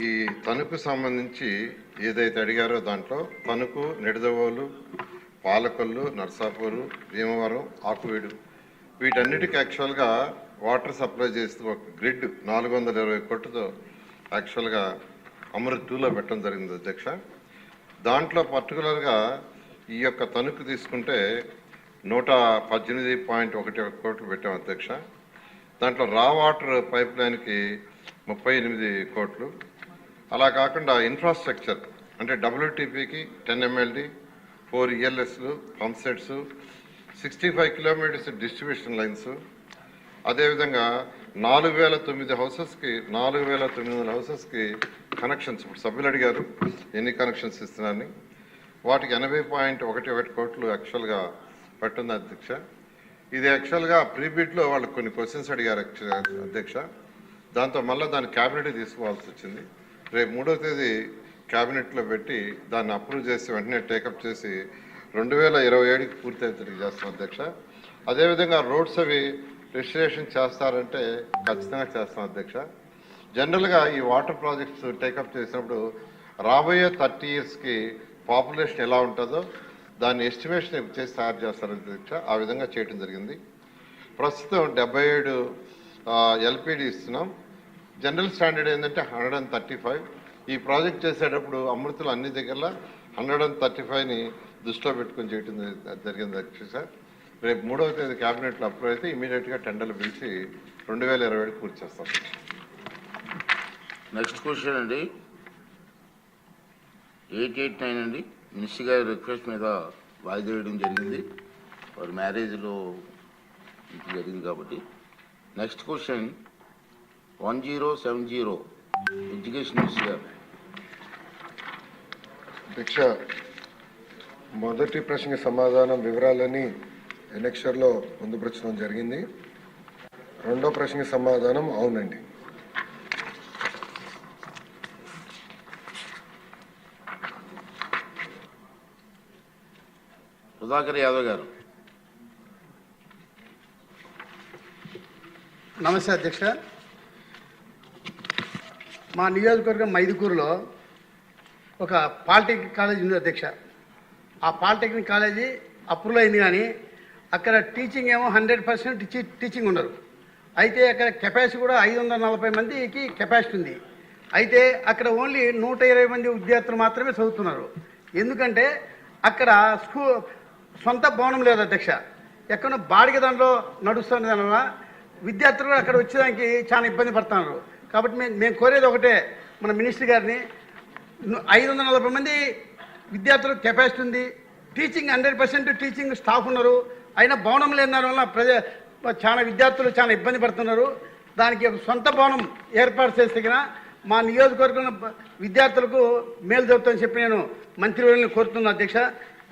ఈ తణుకు సంబంధించి ఏదైతే అడిగారో దాంట్లో తణుకు నిడదవోలు పాలకొల్లు నర్సాపూరు భీమవరం ఆకువీడు వీటన్నిటికీ యాక్చువల్గా వాటర్ సప్లై చేస్తూ ఒక గ్రిడ్ నాలుగు వందల ఇరవై కోట్లతో యాక్చువల్గా అమృత్ టూలో పెట్టడం జరిగింది అధ్యక్ష. దాంట్లో పర్టికులర్గా ఈ యొక్క తణుకు తీసుకుంటే నూట పద్దెనిమిది పాయింట్ ఒకటి ఒక కోట్లు పెట్టాం అధ్యక్ష. దాంట్లో రా వాటర్ పైప్ లైన్కి ముప్పై ఎనిమిది కోట్లు అలా కాకుండా ఇన్ఫ్రాస్ట్రక్చర్ అంటే డబ్ల్యూటీపీకి ten MLD four ఈఎల్ఎస్లు pump sets sixty five kilometres distribution lines అదేవిధంగా నాలుగు వేల తొమ్మిది హౌసెస్కి నాలుగు వేల తొమ్మిది వందల హౌసెస్కి కనెక్షన్స్ ఇప్పుడు సభ్యులు అడిగారు ఎన్ని కనెక్షన్స్ ఇస్తున్నారని. వాటికి ఎనభై పాయింట్ ఒకటి ఒకటి కోట్లు యాక్చువల్గా పట్టుంది అధ్యక్ష. ఇది యాక్చువల్గా ప్రీబిడ్లో వాళ్ళు కొన్ని క్వశ్చన్స్ అడిగారు అధ్యక్ష. దాంతో మళ్ళీ దాన్ని క్యాబినెట్ తీసుకోవాల్సి వచ్చింది. రేపు మూడో తేదీ క్యాబినెట్లో పెట్టి దాన్ని అప్రూవ్ చేసి వెంటనే టేకప్ చేసి రెండు వేల ఇరవై ఏడుకి పూర్తి అయితే చేస్తాం అధ్యక్ష. అదేవిధంగా రోడ్స్ అవి రిజిస్ట్రేషన్ చేస్తారంటే ఖచ్చితంగా చేస్తాం అధ్యక్ష. జనరల్గా ఈ వాటర్ ప్రాజెక్ట్స్ టేకప్ చేసినప్పుడు రాబోయే థర్టీ ఇయర్స్కి పాపులేషన్ ఎలా ఉంటుందో దాన్ని ఎస్టిమేషన్ చేసి తయారు చేస్తారు అధ్యక్ష. ఆ విధంగా చేయడం జరిగింది. ప్రస్తుతం డెబ్బై ఏడు ఎల్పిడి ఇస్తున్నాం. జనరల్ స్టాండర్డ్ ఏంటంటే హండ్రెడ్ అండ్ థర్టీ ఫైవ్. ఈ ప్రాజెక్ట్ చేసేటప్పుడు అమృతులు అన్ని దగ్గర హండ్రెడ్ అండ్ థర్టీ ఫైవ్ని దృష్టిలో పెట్టుకొని చేయడం జరిగింది అధ్యక్ష రేపు మూడవ తేదీ క్యాబినెట్లో అప్రూవ్ అయితే ఇమీడియట్గా టెండర్లు పిలిచి రెండు వేల ఇరవై ఏడు పూర్తి చేస్తాం. నెక్స్ట్ క్వశ్చన్ అండి. ఎయిట్ ఎయిట్ నైన్ అండి. మినిస్టర్ గారి రిక్వెస్ట్ మీద వాయిదా వేయడం జరిగింది. వారి మ్యారేజ్లో జరిగింది కాబట్టి. Next question. One zero seven zero education minister దీక్ష మొదటి ప్రశ్నకి సమాధానం వివరాలని ఎలక్షన్లో పొందుపరచడం జరిగింది. రెండో ప్రశ్నకి సమాధానం అవునండి. సుధాకర్ యాదవ్ గారు. నమస్తే అధ్యక్ష. మా నియోజకవర్గం మైదుకూరులో ఒక పాలిటెక్నిక్ కాలేజీ ఉంది అధ్యక్ష. ఆ పాలిటెక్నిక్ కాలేజీ అప్రూవల్ అయింది కానీ అక్కడ టీచింగ్ ఏమో హండ్రెడ్ పర్సెంట్ టీచింగ్ ఉన్నారు. అయితే అక్కడ కెపాసిటీ కూడా ఐదు వందల నలభై మందికి కెపాసిటీ ఉంది. అయితే అక్కడ ఓన్లీ నూట ఇరవై మంది విద్యార్థులు మాత్రమే చదువుతున్నారు. ఎందుకంటే అక్కడ స్కూ సొంత భవనం లేదు అధ్యక్ష. ఎక్కడో బాడిగ దాంట్లో నడుస్తున్న దానివల్ల విద్యార్థులు కూడా అక్కడ వచ్చేదానికి చాలా ఇబ్బంది పడుతున్నారు కాబట్టి మేము మేము కోరేది ఒకటే మన మినిస్టర్ గారిని ఐదు వందల నలభై మంది విద్యార్థులకు కెపాసిటీ ఉంది. Teaching hundred percent teaching staff ఉన్నారు. అయినా భవనం లేని దానివల్ల ప్రజ చాలా విద్యార్థులు చాలా ఇబ్బంది పడుతున్నారు. దానికి ఒక సొంత భవనం ఏర్పాటు చేసిన మా నియోజకవర్గం విద్యార్థులకు మేలు జరుగుతుందని చెప్పి నేను మంత్రివర్యులను కోరుతున్నాను అధ్యక్ష.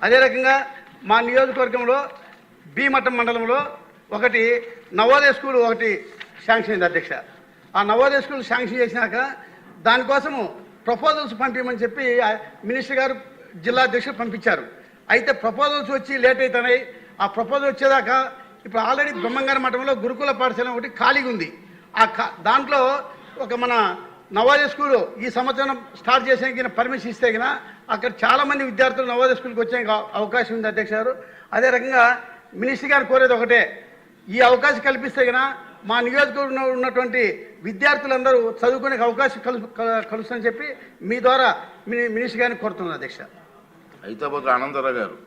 అదే రకంగా మా నియోజకవర్గంలో భీమఠం మండలంలో ఒకటి నవోదయ స్కూల్ ఒకటి శాంక్షన్ అయింది అధ్యక్ష. ఆ నవోదయ స్కూల్ శాంక్షన్ చేసినాక దానికోసము ప్రపోజల్స్ పంపించమని చెప్పి మినిస్టర్ గారు జిల్లా అధ్యక్షులు పంపించారు. అయితే ప్రపోజల్స్ వచ్చి లేట్ అవుతున్నాయి ఆ ప్రపోజల్ వచ్చేదాకా ఇప్పుడు ఆల్రెడీ బ్రహ్మంగారి మఠంలో గురుకుల పాఠశాల ఒకటి ఖాళీగా ఉంది. ఆ కా- దాంట్లో ఒక మన నవోదయ స్కూల్ ఈ సంవత్సరం స్టార్ట్ చేసేకి పర్మిషన్ ఇస్తే గిన అక్కడ చాలా మంది విద్యార్థులు నవోదయ స్కూల్కి వచ్చే అవకాశం ఉంది అధ్యక్ష గారు. అదే రకంగా మినిస్టర్ గారు కోరేది ఒకటే. ఈ అవకాశం కల్పిస్తే గిన మా నియోజకవర్గంలో ఉన్నటువంటి విద్యార్థులందరూ చదువుకునే అవకాశం కలు కల- కలుస్తుందని చెప్పి మీ ద్వారా మిని మినిస్టర్ గారిని కోరుతున్నాను అధ్యక్ష. హైదరాబాద్ ఆనందరావు గారు.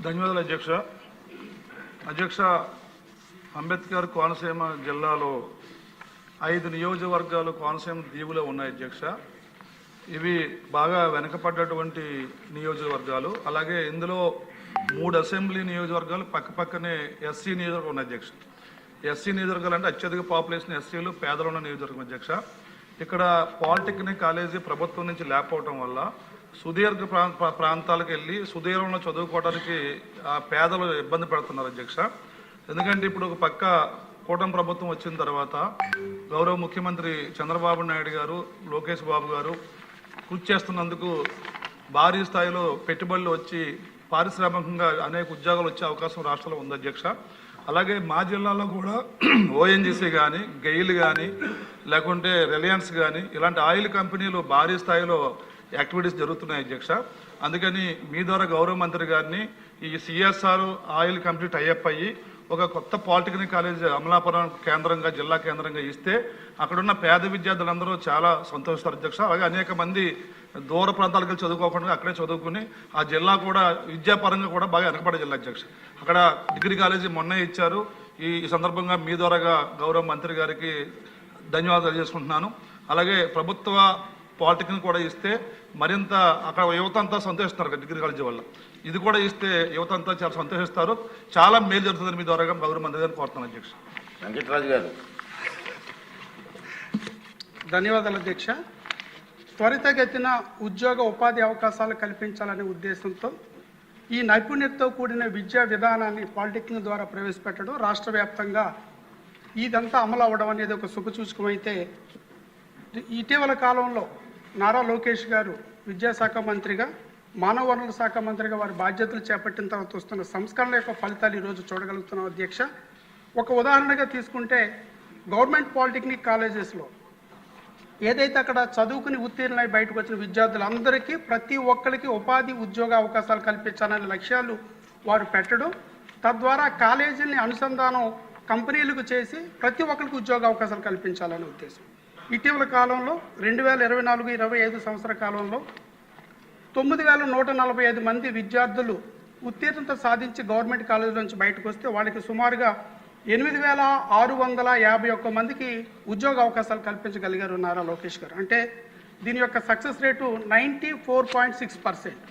ధన్యవాదాలు అధ్యక్ష. అధ్యక్ష అంబేద్కర్ కోనసీమ జిల్లాలో ఐదు నియోజకవర్గాలు కోనసీమ దీవులో ఉన్నాయి అధ్యక్ష. ఇవి బాగా వెనకపడ్డటువంటి నియోజకవర్గాలు. అలాగే ఇందులో మూడు అసెంబ్లీ నియోజకవర్గాలు పక్క పక్కనే ఎస్సీ నియోజకవర్గం ఉన్నాయి అధ్యక్ష. ఎస్సీ నియోజకవర్గాలు అంటే అత్యధిక పాపులేషన్ ఎస్సీలు పేదలు ఉన్న నియోజకవర్గం అధ్యక్ష. ఇక్కడ పాలిటెక్నిక్ కాలేజీ ప్రభుత్వం నుంచి లేకపోవటం వల్ల సుదీర్ఘ ప్రా- ప్రాంతాలకు వెళ్ళి సుదీర్ఘంలో చదువుకోవడానికి ఆ పేదలు ఇబ్బంది పడుతున్నారు అధ్యక్ష. ఎందుకంటే ఇప్పుడు ఒక పక్క కూటమి ప్రభుత్వం వచ్చిన తర్వాత గౌరవ ముఖ్యమంత్రి చంద్రబాబు నాయుడు గారు లోకేష్ బాబు గారు కృషి చేస్తున్నందుకు భారీ స్థాయిలో పెట్టుబడులు వచ్చి పారిశ్రామికంగా అనేక ఉద్యోగాలు వచ్చే అవకాశం రాష్ట్రంలో ఉంది అధ్యక్ష. అలాగే మా జిల్లాలో కూడా ఓఎన్జీసీ కానీ గెయిల్ కానీ లేకుంటే రిలయన్స్ కానీ ఇలాంటి ఆయిల్ కంపెనీలు భారీ స్థాయిలో యాక్టివిటీస్ జరుగుతున్నాయి అధ్యక్ష. అందుకని మీ ద్వారా గౌరవ మంత్రి గారిని ఈ సిఎస్ఆర్ ఆయిల్ కంపెనీ టైఅప్ అయ్యి ఒక కొత్త పాలిటెక్నిక్ కాలేజ్ అమలాపురం కేంద్రంగా జిల్లా కేంద్రంగా ఇస్తే అక్కడున్న పేద విద్యార్థులందరూ చాలా సంతోషిస్తారు అధ్యక్ష. అలాగే అనేక మంది దూర ప్రాంతాలకు వెళ్ళి చదువుకోకుండా అక్కడే చదువుకుని ఆ జిల్లా కూడా విద్యాపరంగా కూడా బాగా వెనకబడే జిల్లా అధ్యక్ష. అక్కడ డిగ్రీ కాలేజీ మొన్నే ఇచ్చారు. ఈ సందర్భంగా మీ ద్వారాగా గౌరవ మంత్రి గారికి ధన్యవాదాలు చేసుకుంటున్నాను అలాగే ప్రభుత్వ పాలిటెక్నిక్ కూడా ఇస్తే మరింత అక్కడ యువత అంతా సంతోషిస్తారు కదా డిగ్రీ కాలేజీ వల్ల. ఇది కూడా ఇస్తే యువత అంతా చాలా సంతోషిస్తారు. చాలా మేలు జరుగుతుందని మీ ద్వారా గౌరవ మంత్రి గారిని కోరుతున్నాను అధ్యక్ష. వెంకటరాజు గారు. ధన్యవాదాలు అధ్యక్ష. త్వరితగతిన ఉద్యోగ ఉపాధి అవకాశాలు కల్పించాలనే ఉద్దేశంతో ఈ నైపుణ్యతతో కూడిన విద్యా విధానాన్ని పాలిటెక్నిక్ ద్వారా ప్రవేశపెట్టడం రాష్ట్ర వ్యాప్తంగా ఇదంతా అమలు అవ్వడం అనేది ఒక శుభసూచకమైతే ఇటీవల కాలంలో నారా లోకేష్ గారు విద్యాశాఖ మంత్రిగా మానవ వనరుల శాఖ మంత్రిగా వారి బాధ్యతలు చేపట్టిన తర్వాత వస్తున్న సంస్కరణల యొక్క ఫలితాలు ఈరోజు చూడగలుగుతున్నాం అధ్యక్ష. ఒక ఉదాహరణగా తీసుకుంటే గవర్నమెంట్ పాలిటెక్నిక్ కాలేజెస్లో ఏదైతే అక్కడ చదువుకుని ఉత్తీర్ణులై బయటకు వచ్చిన విద్యార్థులందరికీ ప్రతి ఒక్కరికి ఉపాధి ఉద్యోగ అవకాశాలు కల్పించాలనే లక్ష్యాలు వారు పెట్టడం తద్వారా కాలేజీని అనుసంధానం కంపెనీలకు చేసి ప్రతి ఒక్కరికి ఉద్యోగ అవకాశాలు కల్పించాలనే ఉద్దేశం. ఇటీవల కాలంలో రెండు వేల ఇరవై నాలుగు ఇరవై ఐదు సంవత్సర కాలంలో తొమ్మిది వేల నూట నలభై ఐదు మంది విద్యార్థులు ఉత్తీర్ణత సాధించి గవర్నమెంట్ కాలేజీ నుంచి బయటకు వస్తే వాళ్ళకి సుమారుగా ఎనిమిది వేల ఆరు వందల యాభై ఒక్క మందికి ఉద్యోగ అవకాశాలు కల్పించగలిగారు నారా లోకేష్ గారు. అంటే దీని యొక్క success rate ninety four point six percent.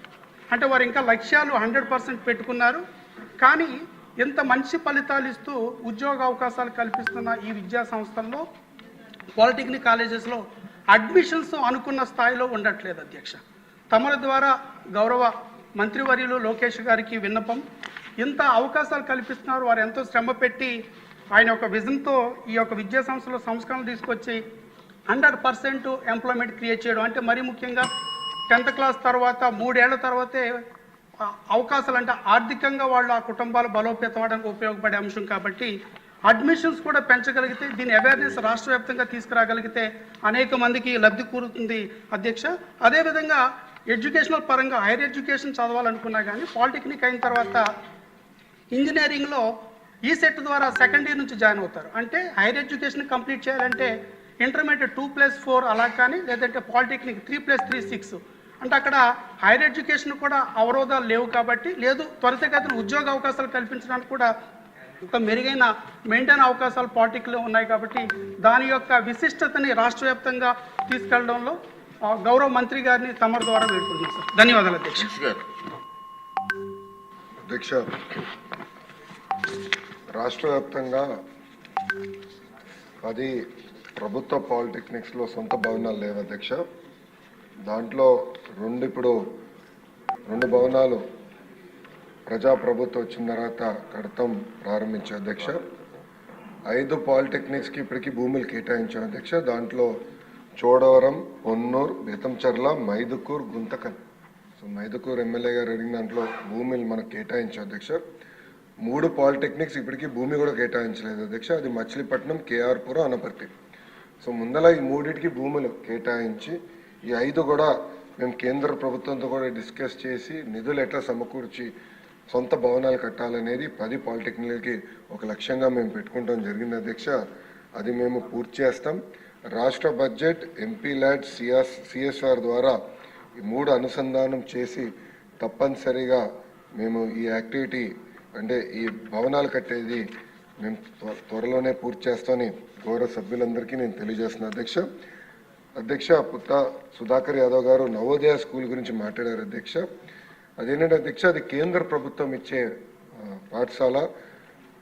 అంటే వారు ఇంకా లక్ష్యాలు హండ్రెడ్ పర్సెంట్ పెట్టుకున్నారు. కానీ ఇంత మంచి ఫలితాలు ఇస్తూ ఉద్యోగ అవకాశాలు కల్పిస్తున్న ఈ విద్యా సంస్థల్లో పాలిటెక్నిక్ కాలేజెస్లో అడ్మిషన్స్ అనుకున్న స్థాయిలో ఉండట్లేదు అధ్యక్ష. తమల ద్వారా గౌరవ మంత్రివర్యులు లోకేష్ గారికి విన్నపం. ఇంత అవకాశాలు కల్పిస్తున్నారు వారు ఎంతో శ్రమ పెట్టి ఆయన ఒక విజన్తో ఈ యొక్క విద్యా సంస్థలో సంస్కరణలు తీసుకొచ్చి హండ్రెడ్ పర్సెంట్ ఎంప్లాయ్మెంట్ క్రియేట్ చేయడం. అంటే మరీ ముఖ్యంగా టెన్త్ క్లాస్ తర్వాత మూడేళ్ళ తర్వాతే అవకాశాలు అంటే ఆర్థికంగా వాళ్ళు ఆ కుటుంబాలు బలోపేతం అవడానికి ఉపయోగపడే అంశం కాబట్టి అడ్మిషన్స్ కూడా పెంచగలిగితే దీని అవేర్నెస్ రాష్ట్ర వ్యాప్తంగా తీసుకురాగలిగితే అనేక మందికి లబ్ధి కూరుతుంది అధ్యక్ష. అదేవిధంగా ఎడ్యుకేషనల్ పరంగా హైయర్ ఎడ్యుకేషన్ చదవాలనుకున్నా కానీ పాలిటెక్నిక్ అయిన తర్వాత ఇంజనీరింగ్లో ఈ సెట్ ద్వారా సెకండ్ ఇయర్ నుంచి జాయిన్ అవుతారు. అంటే హైయర్ ఎడ్యుకేషన్ కంప్లీట్ చేయాలంటే ఇంటర్మీడియట్ టూ ప్లస్ ఫోర్ అలా కానీ లేదంటే polytechnic three plus three six. అంటే అక్కడ హైయర్ ఎడ్యుకేషన్ కూడా అవరోధాలు లేవు కాబట్టి లేదు త్వరితగతిన ఉద్యోగ అవకాశాలు కల్పించడానికి కూడా ఒక మెరుగైన మెయింటైన్ అవకాశాలు పాలిటిక్లో ఉన్నాయి కాబట్టి దాని యొక్క విశిష్టతని రాష్ట్ర వ్యాప్తంగా తీసుకెళ్ళడంలో ఆ, గౌరవ మంత్రి గారిని తమరి ద్వారా వేడుకుంటున్నాను సార్. ధన్యవాదాలు అధ్యక్ష. అధ్యక్ష రాష్ట్ర వ్యాప్తంగా పది ప్రభుత్వ పాలిటెక్నిక్స్లో సొంత భవనాలు లేవు అధ్యక్ష. దాంట్లో రెండు ఇప్పుడు రెండు భవనాలు ప్రజాప్రభుత్వం వచ్చిన తర్వాత కడతాం ప్రారంభించాం అధ్యక్ష. ఐదు పాలిటెక్నిక్స్కి ఇప్పటికీ భూములు కేటాయించాం అధ్యక్ష. దాంట్లో చోడవరం పొన్నూరు బేతంచర్ల మైదుకూర్ గుంతకల్. సో మైదుకూరు ఎమ్మెల్యే గారు అడిగిన దాంట్లో భూములు మనకు కేటాయించాం అధ్యక్ష. మూడు పాలిటెక్నిక్స్ ఇప్పటికీ భూమి కూడా కేటాయించలేదు అధ్యక్ష. అది మచిలీపట్నం కేఆర్పురం అనపర్తి. సో ముందల ఈ మూడింటికి భూములు కేటాయించి ఈ ఐదు కూడా మేము కేంద్ర ప్రభుత్వంతో కూడా డిస్కస్ చేసి నిధులు ఎట్లా సమకూర్చి సొంత భవనాలు కట్టాలనేది పది పాలిటెక్నిక్లకి ఒక లక్ష్యంగా మేము పెట్టుకుంటాం. జరిగింది అధ్యక్ష అది మేము పూర్తి చేస్తాం. రాష్ట్ర budget MP LAD CS CSR ద్వారా ఈ మూడు అనుసంధానం చేసి తప్పనిసరిగా మేము ఈ యాక్టివిటీ అంటే ఈ భవనాలు కట్టేది మేము త్వ- త్వరలోనే పూర్తి చేస్తామని గౌరవ సభ్యులందరికీ నేను తెలియజేస్తున్నాను అధ్యక్ష. అధ్యక్ష పుత్త సుధాకర్ యాదవ్ గారు నవోదయ స్కూల్ గురించి మాట్లాడారు అధ్యక్ష. అదేంటంటే అధ్యక్ష అది కేంద్ర ప్రభుత్వం ఇచ్చే పాఠశాల.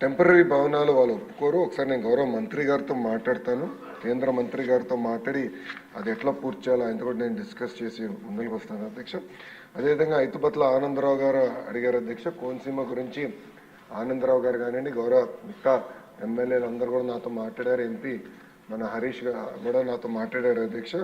టెంపరీ భవనాలు వాళ్ళు ఒప్పుకోరు. ఒకసారి నేను గౌరవ మంత్రి గారితో మాట్లాడతాను. కేంద్ర మంత్రి గారితో మాట్లాడి అది ఎట్లా పూర్తి చేయాలో ఆయనతో కూడా నేను డిస్కస్ చేసి ముందుకు వస్తాను. అధ్యక్ష అదేవిధంగా ఐతుపట్ల ఆనందరావు గారు అడిగారు అధ్యక్ష కోనసీమ గురించి ఆనందరావు గారు కానివ్వండి గౌరవ మిగతా ఎమ్మెల్యేలు అందరూ కూడా నాతో మాట్లాడారు. ఎంపీ మన హరీష్ గారు కూడా నాతో మాట్లాడారు అధ్యక్ష.